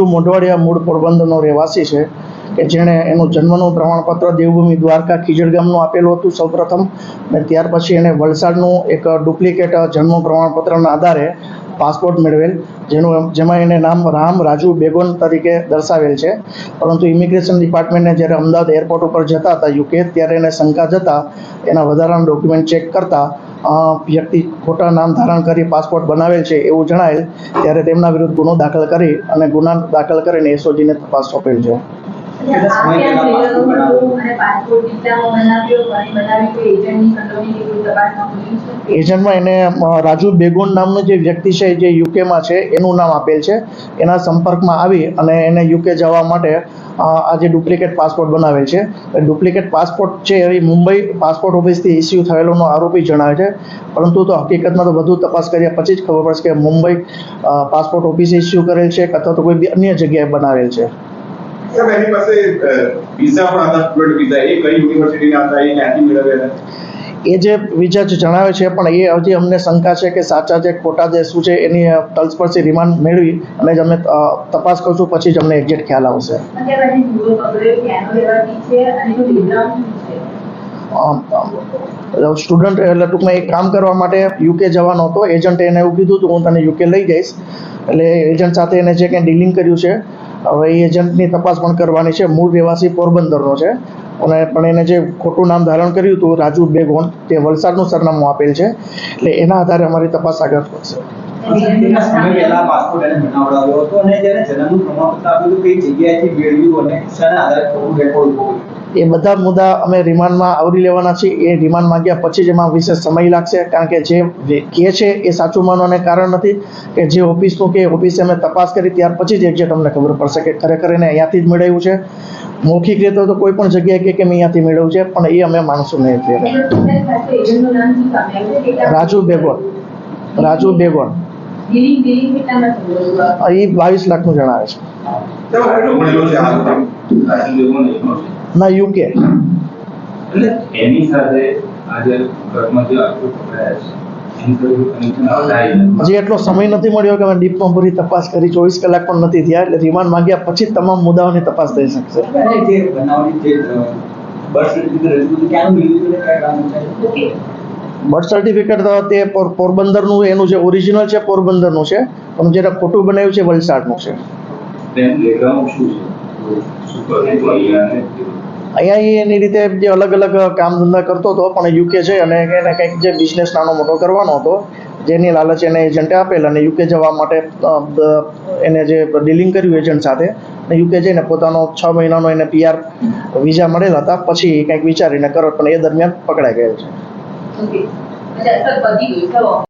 રાજુ મોઢવાડિયા મૂળ પોરબંદરનો રહેવાસી છે કે જેણે એનું જન્મનું પ્રમાણપત્ર દેવભૂમિ દ્વારકા ખીજડ ગામનું આપેલું હતું સૌપ્રથમ અને ત્યાર પછી એણે વલસાડનું એક ડુપ્લિકેટ જન્મ પ્રમાણપત્રના આધારે પાસપોર્ટ મેળવેલ, જેનું જેમાં એને નામ રામ રાજુ બેગોન તરીકે દર્શાવેલ છે. પરંતુ ઇમિગ્રેશન ડિપાર્ટમેન્ટને જ્યારે અમદાવાદ એરપોર્ટ ઉપર જતા હતા યુકે, ત્યારે એને શંકા જતા એના વધારાના ડોક્યુમેન્ટ ચેક કરતા વ્યક્તિ ખોટા નામ ધારણ કરી પાસપોર્ટ બનાવેલ છે એવું જણાયેલ, ત્યારે તેમના વિરુદ્ધ ગુનો દાખલ કરી અને ગુના દાખલ કરીને એસઓજીને તપાસ સોંપેલ છે. એજન્ટમાં એને રાજુ બેગોન નામનું જે વ્યક્તિ છે, જે યુકેમાં છે, એનું નામ આપેલ છે. એના સંપર્કમાં આવી અને એને યુકે જવા માટે આ જે ડુપ્લિકેટ પાસપોર્ટ બનાવે છે ડુપ્લિકેટ પાસપોર્ટ છે એ મુંબઈ પાસપોર્ટ ઓફિસથી ઇસ્યુ થયેલોનો આરોપી જણાવે છે. પરંતુ તો હકીકતમાં તો વધુ તપાસ કર્યા પછી જ ખબર પડશે કે મુંબઈ પાસપોર્ટ ઓફિસે ઇસ્યુ કરેલ છે અથવા તો કોઈ અન્ય જગ્યાએ બનાવેલ છે. એની પાસે વિઝા પણ હતા સ્ટુડન્ટ વિઝા એ કઈ યુનિવર્સિટીના હતા, એ ક્યાંથી મેળવ્યા એ જે વિજજ જે જણાવે છે પણ એ હજી અમને શંકા છે કે સાચા છે ખોટા જે શું છે એની તલસ્પર્શી રિમાન્ડ મેળવી અને જ અમે તપાસ કરશું પછી જ અમને એક્ઝેક્ટ ખ્યાલ આવશે. સ્ટુડન્ટ એટલે ટૂંકમાં એક કામ કરવા માટે યુકે જવાનો હતો એજન્ટે એને એવું કીધું હતું હું તને યુકે લઈ જઈશ. એટલે એજન્ટ સાથે એને જે કંઈ ડીલિંગ કર્યું છે હવે એ એજન્ટની તપાસ પણ કરવાની છે મૂળ રહેવાસી પોરબંદરનો છે. અને પણ એને જે ખોટું નામ ધારણ કર્યું હતું રાજુ બેગોન તે વલસાડનું સરનામું આપેલ છે. એટલે એના આધારે અમારી તપાસ આગળ વધશે? એ બધા મુદ્દા અમે રિમાન્ડમાં આવરી લેવાના છીએ. એ રિમાન્ડ માંગ્યા પછી જ એમાં વિશેષ સમય લાગશે કારણ કે જે કહે છે એ સાચું માનવાને કારણ નથી. કે જે ઓફિસનું કે ઓફિસે અમે તપાસ કરી ત્યાર પછી જ એક્ઝેક્ટ અમને ખબર પડશે કે ખરેખર એને અહીંયાથી જ મેળવ્યું છે. મૌખિક રીતે તો કોઈ પણ જગ્યાએ કે કે મેં અહીંયાથી મેળવ્યું છે, પણ એ અમે માનશું નહીં અત્યારે રાજુ બેગોન રાજુ થયું એ બાવીસ લાખનું જણાવે છે? ના યુકે એની સાથે આજે ઘરમાં જે આખું પકડાયા છે હજી એટલો સમય નથી મળ્યો કે અમે ડીપમાં પૂરી તપાસ કરી, ચોવીસ કલાક પણ નથી થયા, એટલે રિમાન્ડ માંગ્યા, પછી તમામ મુદ્દાઓની તપાસ થઈ શકશે. બર્થ સર્ટિફિકેટ તો તે પોરબંદરનું, એનું જે ઓરિજિનલ છે, પોરબંદરનું છે, પણ જેને ખોટું બનાવ્યું છે, વલસાડનું છે. અહીંયા એની રીતે જે અલગ અલગ કામ ધંધા કરતો હતો, પણ યુકે છે અને એને કંઈક જે બિઝનેસ નાનો મોટો કરવાનો હતો, જેની લાલચ એને એજન્ટે આપેલ અને યુકે જવા માટે એને જે ડીલિંગ કર્યું એજન્ટ સાથે, અને યુકે જઈને પોતાનો છ મહિનાનો એને પીઆર વિઝા મળેલા હતા, પછી કંઈક વિચારીને કરો પણ એ દરમિયાન પકડાઈ ગયો. છે